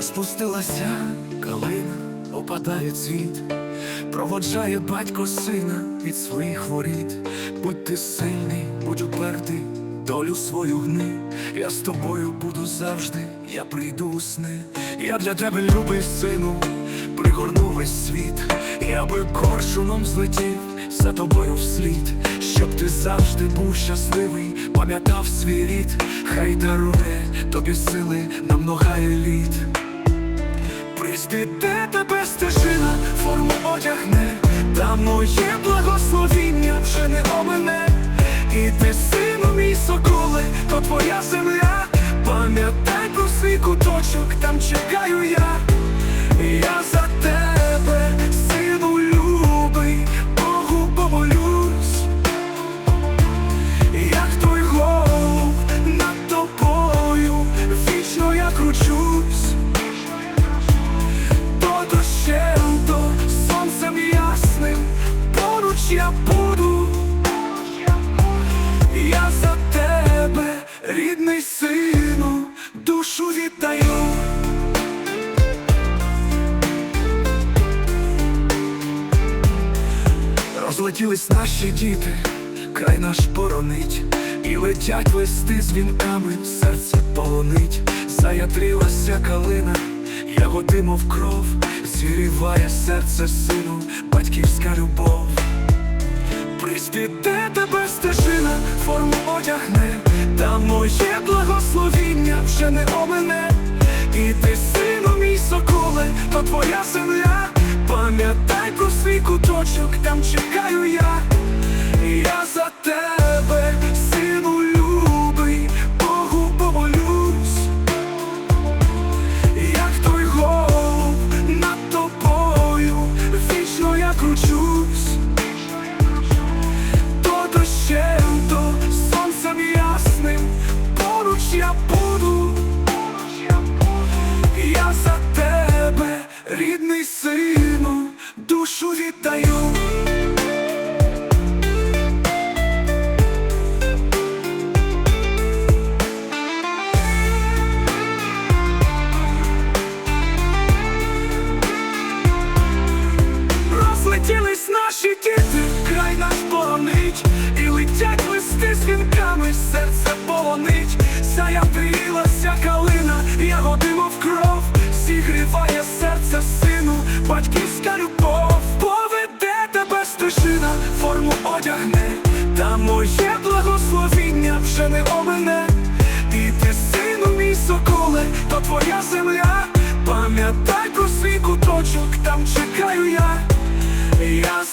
Розпустилася калина, опадає цвіт, проводжає батько сина від своїх воріт. Будь ти сильний, будь упертий, долю свою гни. Я з тобою буду завжди, я прийду у сни. Я для тебе любий сину, пригорну весь світ, я би коршуном злетів за тобою вслід, щоб ти завжди був щасливий, пам'ятав свій рід, хай дарує тобі сили на многає літ. Приспіде тебе стежина, форму одягне, та моє благословіння вже не омене. І ти, сину мій соколе, то твоя земля. Пам'ятай про свій куточок, там чекаю я буду. Я за тебе, рідний сину, душу віддаю. Розлетілись наші діти, край наш поронить, і летять листи з вінками, серце полонить, заятрілася калина, ягоди, мов кров, зігріває серце Приспіде тебе стежина, форму одягне, та моє благословіння вже не омене. І ти, сину мій соколе, то твоя земля. Пам'ятай про свій куточок, там чекаю я. Я за тебе, сину любий, Богу помолюсь. Як той голуб над тобою, вічно я кручусь. Душу віддаю. Розлетілись наші діти, край наш боронить, і летять листи з вінками, серце полонить, Заявилася стежина, форму одягне, та моє благословіння вже не омене. І ти, сину мій соколе, то твоя земля. Пам'ятай про свій куточок, там чекаю я. Я